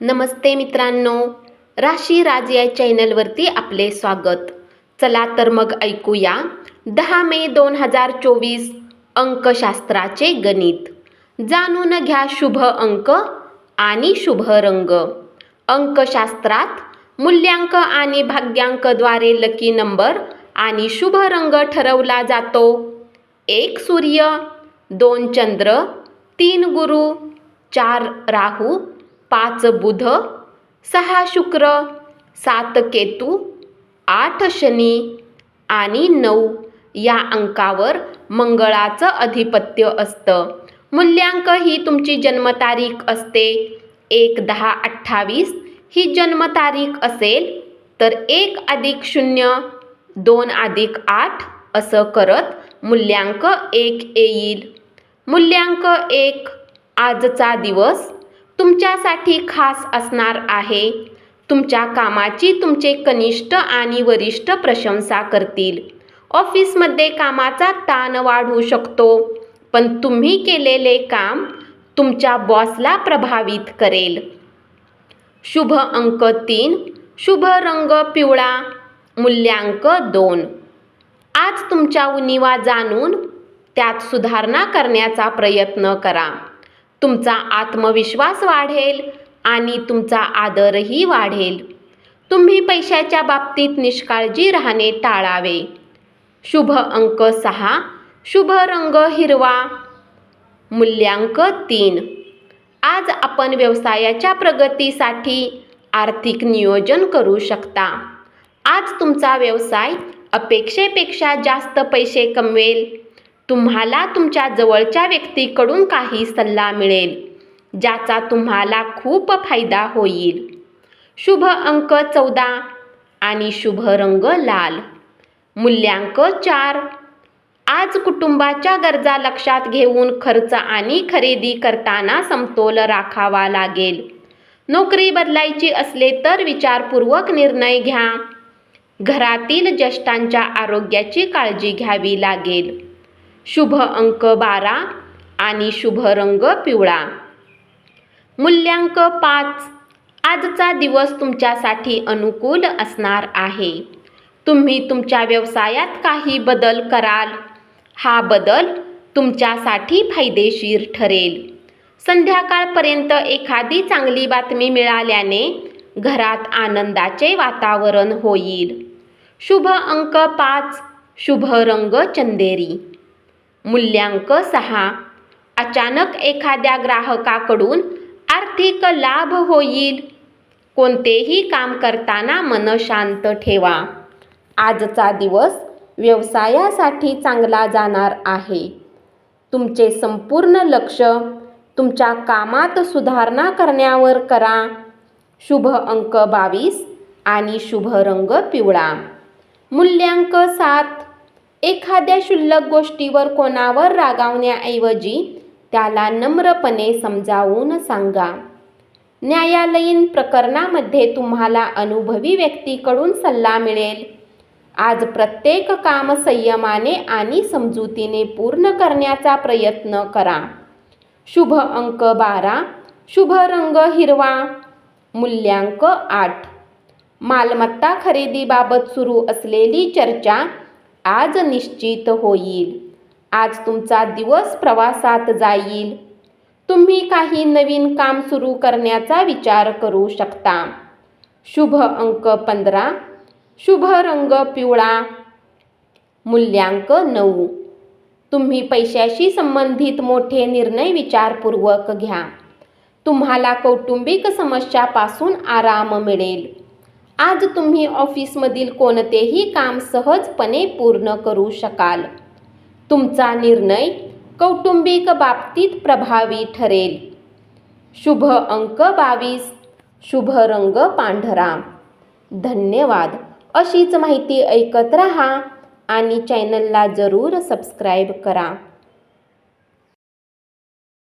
नमस्ते मित्रांनो. राशी राज या चॅनलवरती आपले स्वागत. चला तर मग ऐकूया दहा मे दोन हजार चोवीस अंकशास्त्राचे गणित. जाणून घ्या शुभ अंक आणि शुभ रंग. अंकशास्त्रात मूल्यांक आणि भाग्यांकद्वारे लकी नंबर आणि शुभ रंग ठरवला जातो. एक सूर्य दोन चंद्र तीन गुरु चार राहू पाच बुध सहा शुक्र सात केतू आठ शनी आणि नऊ या अंकावर मंगळाचं अधिपत्य असतं. मूल्यांक ही तुमची जन्मतारीख असते. एक दहा अठ्ठावीस ही जन्मतारीख असेल तर एक अधिक शून्य दोन अधिक आठ असं करत मूल्यांक एक येईल. मूल्यांक एक आजचा दिवस तुमच्यासाठी खास असणार आहे. तुमच्या कामाची तुमचे कनिष्ठ आणि वरिष्ठ प्रशंसा करतील. ऑफिसमध्ये कामाचा ताण वाढू शकतो पण तुम्ही केलेले काम तुमच्या बॉसला प्रभावित करेल. शुभ अंक तीन शुभ रंग पिवळा मूल्यांक दोन. आज तुमच्या उणिवा जाणून त्यात सुधारणा करण्याचा प्रयत्न करा. तुमचा आत्मविश्वास वाढेल आणि तुमचा आदरही वाढेल. तुम्ही पैशाच्या बाबतीत निष्काळजी राहणे टाळावे. शुभ अंक सहा. शुभ रंग हिरवा. मूल्यांक तीन. आज आपण व्यवसायाच्या प्रगतीसाठी आर्थिक नियोजन करू शकता. आज तुमचा व्यवसाय अपेक्षेपेक्षा जास्त पैसे कमवेल. तुम्हाला तुमच्या जवळच्या व्यक्तीकडून काही सल्ला मिळेल ज्याचा तुम्हाला खूप फायदा होईल. शुभ अंक चौदा आणि शुभ रंग लाल. मूल्यांक चार. आज कुटुंबाच्या गरजा लक्षात घेऊन खर्च आणि खरेदी करताना समतोल राखावा लागेल. नोकरी बदलायची असले तर विचारपूर्वक निर्णय घ्या. घरातील ज्येष्ठांच्या आरोग्याची काळजी घ्यावी लागेल. शुभ अंक बारा आणि शुभ रंग पिवळा. मूल्यांक पाच. आजचा दिवस तुमच्यासाठी अनुकूल असणार आहे. तुम्ही तुमच्या व्यवसायात काही बदल कराल. हा बदल तुमच्यासाठी फायदेशीर ठरेल. संध्याकाळपर्यंत एखादी चांगली बातमी मिळाल्याने घरात आनंदाचे वातावरण होईल. शुभ अंक पाच. शुभ रंग चंदेरी. मूल्यांक सहा. अचानक एखाद्या ग्राहकाकडून आर्थिक लाभ होईल. कोणतेही काम करताना मन शांत ठेवा. आजचा दिवस व्यवसायासाठी चांगला जाणार आहे. तुमचे संपूर्ण लक्ष तुमच्या कामात सुधारणा करण्यावर करा. शुभ अंक बावीस आणि शुभ रंग पिवळा. मूल्यांक सात. एखाद्या क्षुल्लक गोष्टीवर कोणावर रागावण्याऐवजी त्याला नम्रपणे समजावून सांगा. न्यायालयीन प्रकरणामध्ये तुम्हाला अनुभवी व्यक्तीकडून सल्ला मिळेल. आज प्रत्येक काम संयमाने आणि समजुतीने पूर्ण करण्याचा प्रयत्न करा. शुभ अंक बारा शुभ रंग हिरवा मूल्यांक आठ. मालमत्ता खरेदीबाबत सुरू असलेली चर्चा आज निश्चित होईल. आज तुमचा दिवस प्रवासात जाईल. तुम्ही काही नवीन काम सुरू करण्याचा विचार करू शकता. शुभ अंक पंधरा शुभ रंग पिवळा मूल्यांक नऊ. तुम्ही पैशाशी संबंधित मोठे निर्णय विचारपूर्वक घ्या. तुम्हाला कौटुंबिक समस्यापासून आराम मिळेल. आज तुम्ही ऑफिसमधील कोणतेही काम सहजपणे पूर्ण करू शकाल. तुमचा निर्णय कौटुंबिक बाबतीत प्रभावी ठरेल. शुभ अंक बावीस शुभ रंग पांढरा. धन्यवाद. अशीच माहिती ऐकत रहा आणि चॅनलला जरूर सबस्क्राईब करा.